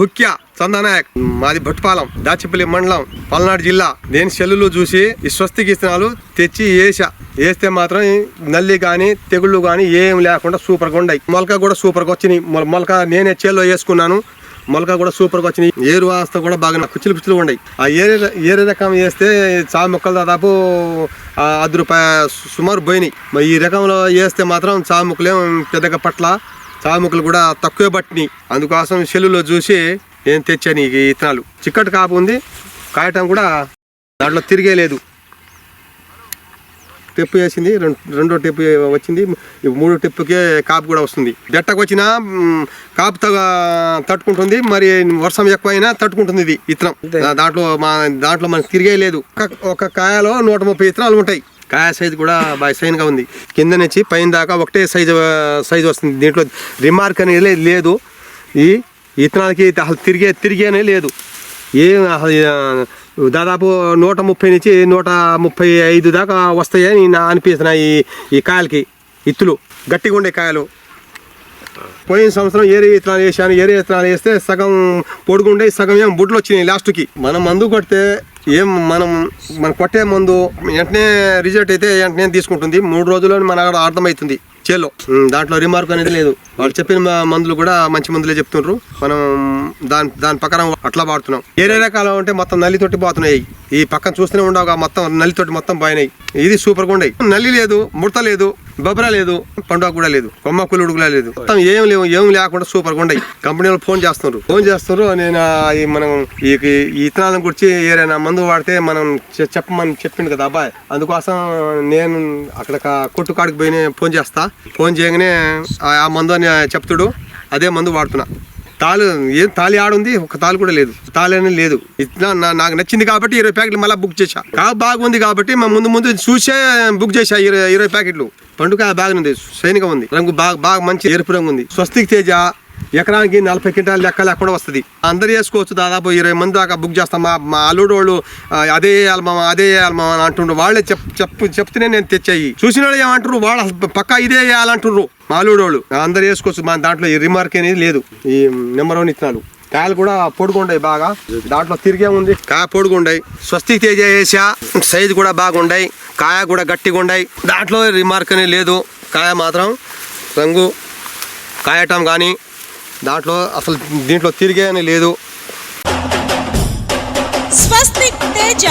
ముఖ్య చందనాయక్ మాది భట్టుపాలెం దాచిపల్లి మండలం పల్నాడు జిల్లా. నేను సెల్లులో చూసి ఈ స్వస్తి ఇత్తనాలు తెచ్చి వేసా వేస్తే మాత్రం నల్లి కానీ తెగుళ్ళు కానీ ఏం లేకుండా సూపర్గా ఉన్నాయి మొలక కూడా సూపర్గా వచ్చినాయి. మొలక నేనే చేలో వేసుకున్నాను. మొలక కూడా సూపర్గా వచ్చినాయి. ఏరు వాస్త కూడా బాగా కుచ్చులు కుచ్చులు ఉన్నాయి ఆ ఏరే ఏరే రకం వేస్తే చా మొక్కలు దాదాపు అది రూపాయ సుమారు పోయినాయి. మరి ఈ రకంలో వేస్తే మాత్రం చా మొక్కలేం పెద్దగా పట్ల. చా మొక్కలు కూడా తక్కువే పట్టినాయి. అందుకోసం సెల్లులో చూసి నేను తెచ్చాను ఈ ఇత్తనాలు. చిక్కటి కాపు ఉంది. కాయటం కూడా దాంట్లో తిరిగే లేదు. టెప్పు వేసింది. రెండు రెండో టెప్పు వచ్చింది. మూడో టెప్పుకే కాపు కూడా వస్తుంది. బెట్టకు వచ్చినా కాపు తగ తట్టుకుంటుంది. మరి వర్షం ఎక్కువైనా తట్టుకుంటుంది ఇది ఇత్తనం. దా- దాంట్లో మా దాంట్లో మనకు తిరిగే లేదు. ఒక- కాయలో నూట ముప్పై ఇత్తనాలు ఉంటాయి. కాయ సైజు కూడా బాగా సైన్గా ఉంది. కింద నుంచి పైన దాకా ఒకటే సైజు సైజు వస్తుంది. దీంట్లో రిమార్క్ అనేది లేదు. ఈ ఇతనాలకి అసలు తిరిగే తిరిగేనే లేదు. ఏం దాదాపు నూట ముప్పై నుంచి నూట ముప్పై ఐదు దాకా వస్తాయని నా అనిపిస్తున్నాయి ఈ ఈ కాయలకి. ఇత్తులు గట్టిగా ఉండే కాయలు. పోయిన సంవత్సరం ఏరే విత్తనాలు వేసాను ఏరే విత్తనాలు వేస్తే సగం పొడుగుండే సగం ఏం బుడ్లు వచ్చినాయి లాస్ట్కి. మనం మందు కొడితే ఏం మనం మన కొట్టే మందు వెంటనే రిజల్ట్ అయితే వెంటనే తీసుకుంటుంది. మూడు రోజుల్లో మన అర్థమవుతుంది చేలో. దాంట్లో రిమార్క్ అనేది లేదు. వాళ్ళు చెప్పిన మందులు కూడా మంచి మందులే చెప్తుండ్రు. మనం దాని దాని ప్రకారం అట్లా వాడుతున్నాం. ఏరే రకాలు అంటే మొత్తం నల్లితోటి పోతున్నాయి. ఈ పక్కన చూస్తూనే ఉండవు మొత్తం నల్లితోటి మొత్తం పోయినాయి. ఇది సూపర్గా ఉండయి. నల్లి లేదు ముడత లేదు. బొబ్బర లేదు పండుగ కూడా లేదు కొమ్మ కులుడు కూడా లేదు. మొత్తం ఏం లేవు ఏం లేకుండా సూపర్గా ఉండయి కంపెనీ వాళ్ళు ఫోన్ చేస్తున్నారు. ఫోన్ చేస్తున్నారు నేను ఈ మనం ఈ ఇతనాలను గురించి ఏదైనా మందు వాడితే మనం చెప్పమని చెప్పిండు కదా అబ్బాయి. అందుకోసం నేను అక్కడ కొట్టుకాడికి కొట్టు కాడికి పోయి ఫోన్ చేస్తా. ఫోన్ చేయగానే ఆ ఆ మందు అని చెప్తుడు అదే మందు వాడుతున్నా. తాలు ఏం తాలి ఆడుంది ఒక తాలు కూడా లేదు. తాలి అనేది లేదు. ఇట్లా నా- నాకు నచ్చింది కాబట్టి ఇరవై ప్యాకెట్లు మళ్ళీ బుక్ చేశా. కా బాగుంది కాబట్టి మా ముందు ముందు చూసే బుక్ చేశా ఇరవై ఇరవై ప్యాకెట్లు. పండుగ బాగానే ఉంది. సైనిక ఉంది. రంగు బాగా బాగా మంచి ఎరుపు రంగు ఉంది. స్వస్తిక్ తేజ ఎకరానికి నలభై క్వింటాలు లెక్క లేకుండా వస్తుంది. అందరు వేసుకోవచ్చు దాదాపు ఇరవై మంది దాకా బుక్ చేస్తాం. మా మా అల్లుడు వాళ్ళు అదే వేయాలి మామ అదే వేయాలి మామ అని అంటుండ్రు. వాళ్ళే చెప్ చెప్పు చెప్తేనే నేను తెచ్చాయి. చూసిన వాళ్ళు ఏమంటారు వాళ్ళు పక్కా ఇదే వేయాలంటుండ్రు మా అల్లుడు వాళ్ళు. అందరు వేసుకోవచ్చు మా దాంట్లో ఈ రిమార్క్ అనేది లేదు. ఈ నెంబర్ వన్ ఇత్తనాలు. కాయలు కూడా పొడుగుండాయి బాగా. దాంట్లో తిరిగే ఉంది. కాయ పొడుగుండాయి. స్వస్తి తేజ వేసా సైజు కూడా బాగుండాయి. కాయ కూడా గట్టిగా ఉండాయి. దాంట్లో రిమార్క్ అనేది లేదు. కాయ మాత్రం రంగు. కాయటం కానీ దాంట్లో అసలు దీంట్లో తిరిగే అని లేదు. స్వస్తిక్